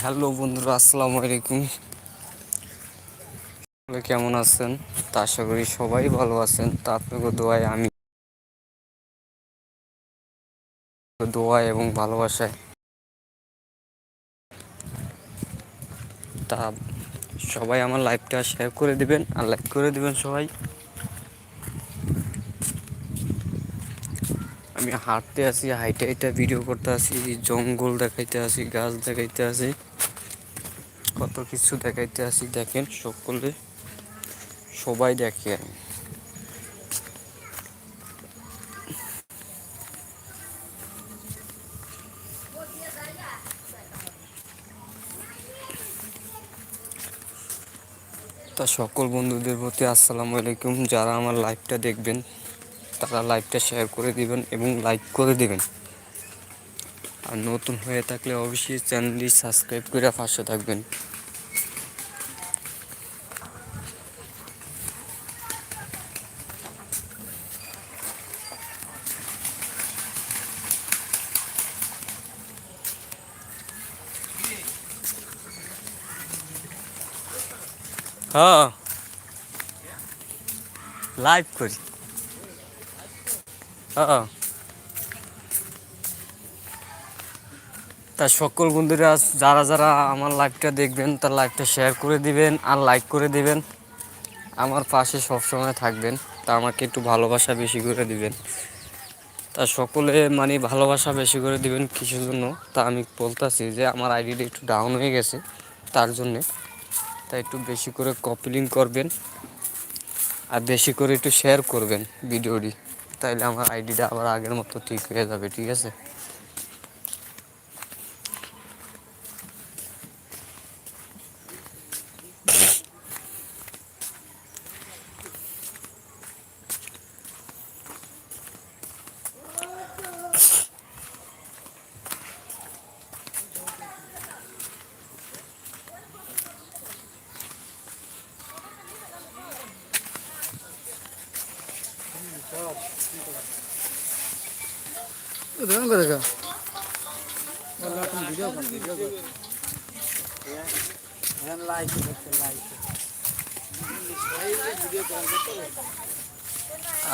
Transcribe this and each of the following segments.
Hello বন্ধুরা, আসসালামু আলাইকুম। কেমন আছেন? তা আশা করি সবাই ভালো আছেন। তা দোয়ায় আমি দোয়া এবং ভালোবাসায়। তা সবাই আমার লাইভটা শেয়ার করে দিবেন, আর লাইক করে দিবেন সবাই। আমি হাঁটতে আসি, হাইটে হাইটে ভিডিও করতে আছি জঙ্গল দেখাইতে আছি গাছ দেখাইতে আছি কত কিছু দেখাইতে আছি দেখেন সকলে, সবাই দেখে তা সকল বন্ধুদের প্রতি আসসালামু আলাইকুম। যারা আমার লাইভটা দেখবেন, তারা লাইভটা শেয়ার করে দিবেন এবং লাইক করে দিবেন। আর নতুন হয়ে থাকলে অবশ্যই চ্যানেলটি সাবস্ক্রাইব করে পাশে থাকবেন। হ্যাঁ। লাইভ করি। হ্যাঁ। তা সকল বন্ধুরা যারা যারা আমার লাইভটা দেখবেন তার লাইভটা শেয়ার করে দিবেন আর লাইক করে দিবেন। আমার পাশে সবসময় থাকবেন। তা আমাকে একটু ভালোবাসা বেশি করে দিবেন। তা সকলে মানে ভালোবাসা বেশি করে দিবেন কিছুর জন্য। তা আমি বলতেছি যে আমার আইডিটা একটু ডাউন হয়ে গেছে তার জন্যে। তা একটু বেশি করে কপিলিং করবেন আর বেশি করে একটু শেয়ার করবেন ভিডিওটি। তাইলে আমার আইডিটা আবার আগের মতো ঠিক হয়ে যাবে, ঠিক আছে?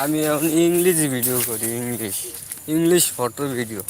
আমি এখন ইংলিশ ভিডিও করি ইংলিশ। English photo video